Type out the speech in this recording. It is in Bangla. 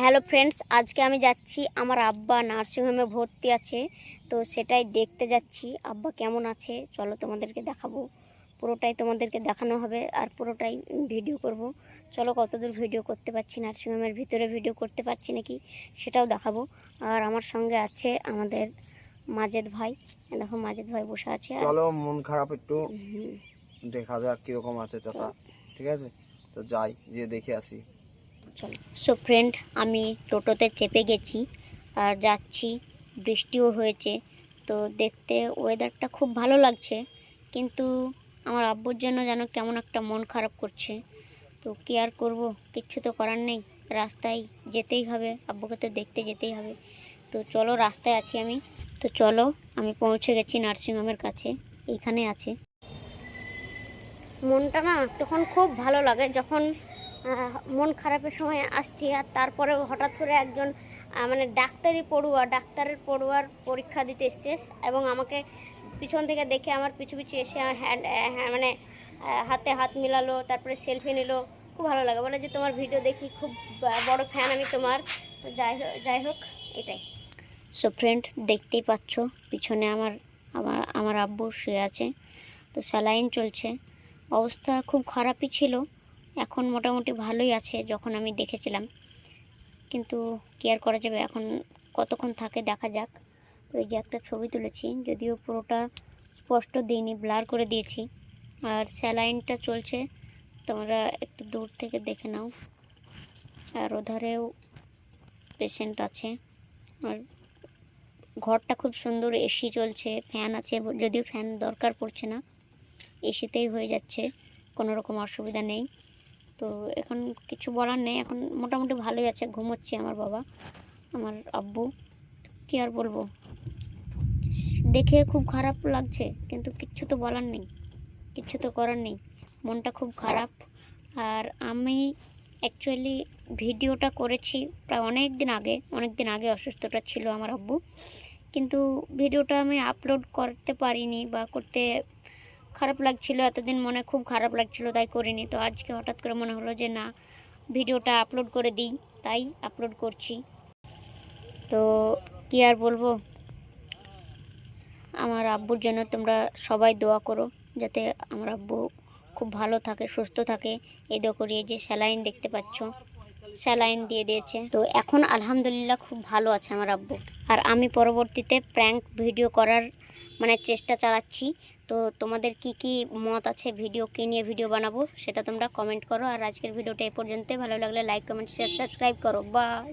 হ্যালো ফ্রেন্ডস আজকে আমি যাচ্ছি আমার আব্বা নার্সিংহোমে ভর্তি আছে তো সেটাই দেখতে যাচ্ছি। আব্বা কেমন আছে? চলো তোমাদেরকে দেখাবো। পুরোটাই তোমাদেরকে দেখানো হবে আর পুরোটাই ভিডিও করব। চলো কতদূর ভিডিও করতে পারছি নার্সিংহোমের ভিতরে ভিডিও করতে পারছি নাকি সেটাও দেখাবো। আর আমার সঙ্গে আছে আমাদের মাজেদ ভাই। দেখো মাজেদ ভাই বসে আছে চলো মন খারাপ একটু। দেখা যাক কীরকম আছে চাচা। ঠিক আছে? তো যাই যে দেখে আসি। সো ফ্রেন্ড আমি টোটোতে চেপে গেছি আর যাচ্ছি, বৃষ্টিও হয়েছে। তো দেখতে ওয়েদারটা খুব ভালো লাগছে, কিন্তু আমার আব্বুর জন্য যেন কেমন একটা মন খারাপ করছে। তো কি আর করব? কিচ্ছু তো করার নেই। রাস্তায় যেতেই হবে, আব্বুকে তো দেখতে যেতেই হবে। তো চলো, রাস্তায় আছি আমি। তো চলো, আমি পৌঁছে গেছি নার্সিংহোমের কাছে। এইখানে আছে। মনটা না তখন খুব ভালো লাগে যখন মন খারাপের সময় আসছি আর তারপরে হঠাৎ করে একজন মানে ডাক্তারি পড়ুয়া ডাক্তারের পড়ুয়ার পরীক্ষা দিতে এসছে এবং আমাকে পিছন থেকে দেখে আমার পিছু পিছু এসে হ্যান্ড হ্যাঁ, মানে হাতে হাত মিলালো তারপরে সেলফি নিল। খুব ভালো লাগে। বলে যে তোমার ভিডিও দেখি খুব বড় ফ্যান আমি তোমার। যাই হোক যাই হোক এটাই। সো ফ্রেন্ড দেখতেই পাচ্ছ পিছনে আমার আমার আমার আব্বু শুয়ে আছে। তো স্যালাইন চলছে। অবস্থা খুব খারাপই ছিল। এখন মোটামুটি ভালোই আছে, যখন আমি দেখেছিলাম। কিন্তু কেয়ার করা যাবে, এখন কতক্ষণ থাকে দেখা যাক। তো এই যে একটা ছবি তুলেছি, যদিও পুরোটা স্পষ্ট দিইনি, ব্লার করে দিয়েছি। আর স্যালাইনটা চলছে, তোমরা একটু দূর থেকে দেখে নাও। আর ওধারেও পেশেন্ট আছে। আর ঘরটা খুব সুন্দর এসি চলছে ফ্যান আছে, যদিও ফ্যান দরকার পড়ছে না। এসিতেই হয়ে যাচ্ছে, কোনো রকম অসুবিধা নেই। তো এখন কিছু বলার নেই। এখন মোটামুটি ভালোই আছে, ঘুমোচ্ছে আমার বাবা, আমার আব্বু। কী আর বলব? দেখে খুব খারাপ লাগছে, কিন্তু কিচ্ছু তো বলার নেই, কিচ্ছু তো করার নেই। মনটা খুব খারাপ। আর আমি অ্যাকচুয়ালি ভিডিওটা করেছি প্রায় অনেক দিন আগে, অনেক দিন আগে অসুস্থটা ছিল আমার আব্বু। কিন্তু ভিডিওটা আমি আপলোড করতে পারিনি বা করতে খারাপ লাগছিল, এতদিন মনে খুব খারাপ লাগছিল, তাই করিনি। তো আজকে হঠাৎ করে মনে হলো যে না, ভিডিওটা আপলোড করে দিই, তাই আপলোড করছি। তো কি আর বলব? আমার আব্বুর জন্য তোমরা সবাই দোয়া করো, যাতে আমার আব্বু খুব ভালো থাকে, সুস্থ থাকে। এই দোয়া করি এই যে স্যালাইন দেখতে পাচ্ছ, স্যালাইন দিয়ে দিয়েছে। তো এখন আলহামদুলিল্লাহ খুব ভালো আছে আমার আব্বু। আর আমি পরবর্তীতে প্র্যাঙ্ক ভিডিও করার মানে চেষ্টা চালাচ্ছি। তো তোমাদের কি কি মত আছে ভিডিও কী নিয়ে ভিডিও বানাবো সেটা তোমরা কমেন্ট করো। আর আজকের ভিডিওটা এ পর্যন্ত ভালো লাগলে লাইক কমেন্ট শেয়ার সাবস্ক্রাইব করো। বাই